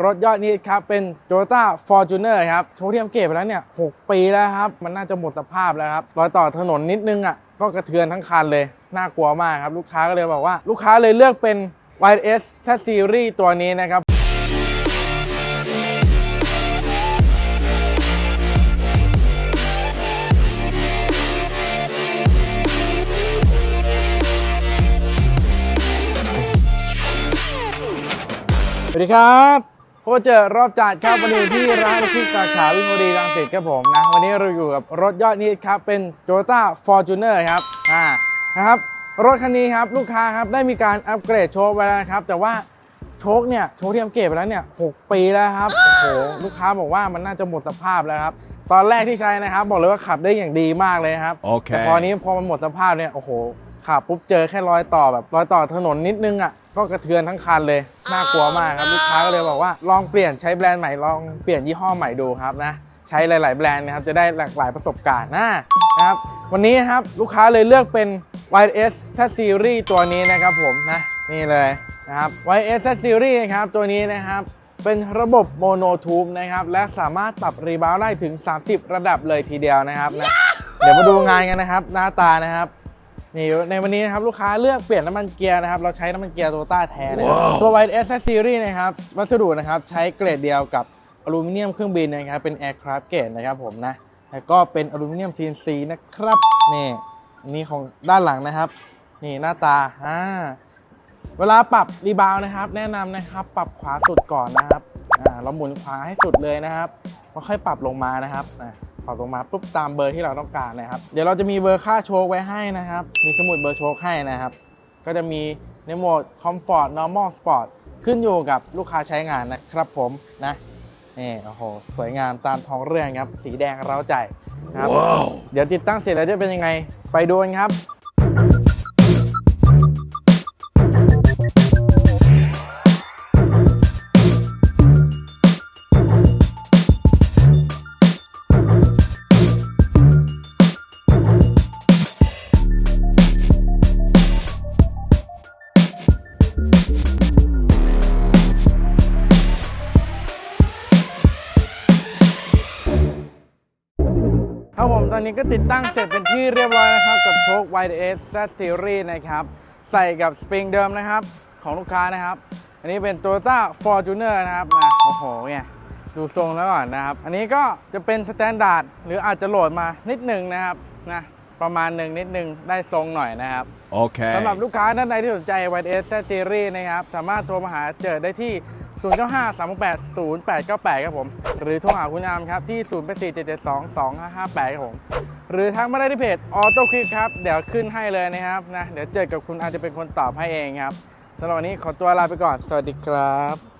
รถยอดนี้ครับ เป็น Toyota Fortuner ครับโชว์เทียมเก็บไปแล้วเนี่ย 6 ปีแล้วครับ มันน่าจะหมดสภาพแล้วครับ รอยต่อถนนนิดนึงอะ ก็กระเทือนทั้งคันเลย น่ากลัวมากครับ ลูกค้าก็เลยบอกว่า ลูกค้าเลยเลือกเป็น YS Z Series ตัวนี้นะครับสวัสดีครับ พบเจอรอบจัดครับวันนี้ที่ร้านที่สาขาวิภาวดีรังสิตครับผมนะวันนี้เราอยู่กับรถยอดนี้ครับเป็น Toyota Fortuner ครับอ่านะครับรถคันนี้ครับลูกค้าครับได้มีการอัปเกรดโชคไปแล้วนะครับ แต่ว่าโชคเนี่ยโชคที่อัปเกรดไปแล้วเนี่ยหกปีแล้วครับโอ้โหลูกค้าบอกว่ามันน่าจะหมดสภาพแล้วครับตอนแรกที่ใช้นะครับ บอกเลยว่าขับได้อย่างดีมากเลยครับโอเคแต่พอนี้พอมันหมดสภาพเนี่ยโอ้โห ขับปุ๊บเจอแค่รอยต่อแบบรอยต่อถนนนิดนึงอะก็กระเทือนทั้งคันเลย น่ากลัวมากครับลูกค้าก็เลยบอกว่าลองเปลี่ยนใช้แบรนด์ใหม่ลองเปลี่ยนยี่ห้อใหม่ดูครับนะใช้หลาย ๆ แบรนด์นะครับจะได้หลากหลายประสบการณ์นะนะครับวันนี้นะครับลูกค้าเลยเลือกเป็น YS Z Series ตัวนี้นะครับผมนะนี่เลยนะครับ YS Z Series นะครับตัวนี้นะครับเป็นระบบโมโนทูบนะครับและสามารถปรับรีบาวด์ได้ถึง 30 ระดับเลยทีเดียวนะครับนะเดี๋ยวมาดูงานกันนะครับ หน้าตานะครับ นี่ในวันนี้นะครับลูกค้าเลือกเปลี่ยนน้ำมันเกียร์นะครับเราใช้น้ำมันเกียร์โตต้าแท้นะครับว้าวตัว y s Series นะครับวัสดุนะครับใช้เกรดเดียวกับอลูมิเนียมเครื่องบินนะครับเป็น Aircraft เกรดนะครับผมนะแล้วก็เป็นอลูมิเนียม CNC นะครับนี่นี่ของด้านหลังนะครับ นี่หน้าตาอ่าเวลาปรับรีบาวด์นะครับ แนะนำนะครับ ปรับขวาสุดก่อนนะครับอ่าเราหมุนขวาให้สุดเลยนะครับแล้วค่อยปรับลงมานะครับอ่า ปรับลงมาปุ๊บตามเบอร์ที่เราต้องการนะครับ เดี๋ยวเราจะมีเบอร์ค่าโชคไว้ให้นะครับ มีสมุดเบอร์โชคให้นะครับ ก็จะมีในโหมด Comfort Normal Sport ขึ้นอยู่กับลูกค้าใช้งานนะครับผมนะนี่โอ้โหสวยงามตามท้องเรื่องครับ สีแดงเร้าใจนะครับว้าวเดี๋ยวติดตั้งเสร็จแล้วจะเป็นยังไง ไปดูกันครับ ครับผมตอนนี้ก็ติดตั้งเสร็จเป็นที่เรียบร้อยนะครับ กับโชค YS Z Series นะครับ ใส่กับสปริงเดิมนะครับ ของลูกค้านะครับ อันนี้เป็น Toyota Fortuner นะครับนะโอ้โหเนี่ยดูทรงแล้วก่อนนะครับ อันนี้ก็จะเป็นสแตนดาร์ดหรืออาจจะโหลดมานิดหนึ่งนะครับนะประมาณหนึ่งนิดหนึ่งได้ทรงหน่อยนะครับ Okay. สำหรับลูกค้าท่านใดที่สนใจ YS Z Series นะครับ สามารถโทรมาหาเจอได้ที่095 0953680898ครับผม หรือโทรหาคุณอามครับ ที่ 084 772 2558ครับผม หรือทักมาได้ที่เพจออโต้คลิปครับ เดี๋ยวขึ้นให้เลยนะครับนะ เดี๋ยวเจอกับคุณอาจจะเป็นคนตอบให้เองครับสำหรับวันนี้ขอตัวลาไปก่อน สวัสดีครับ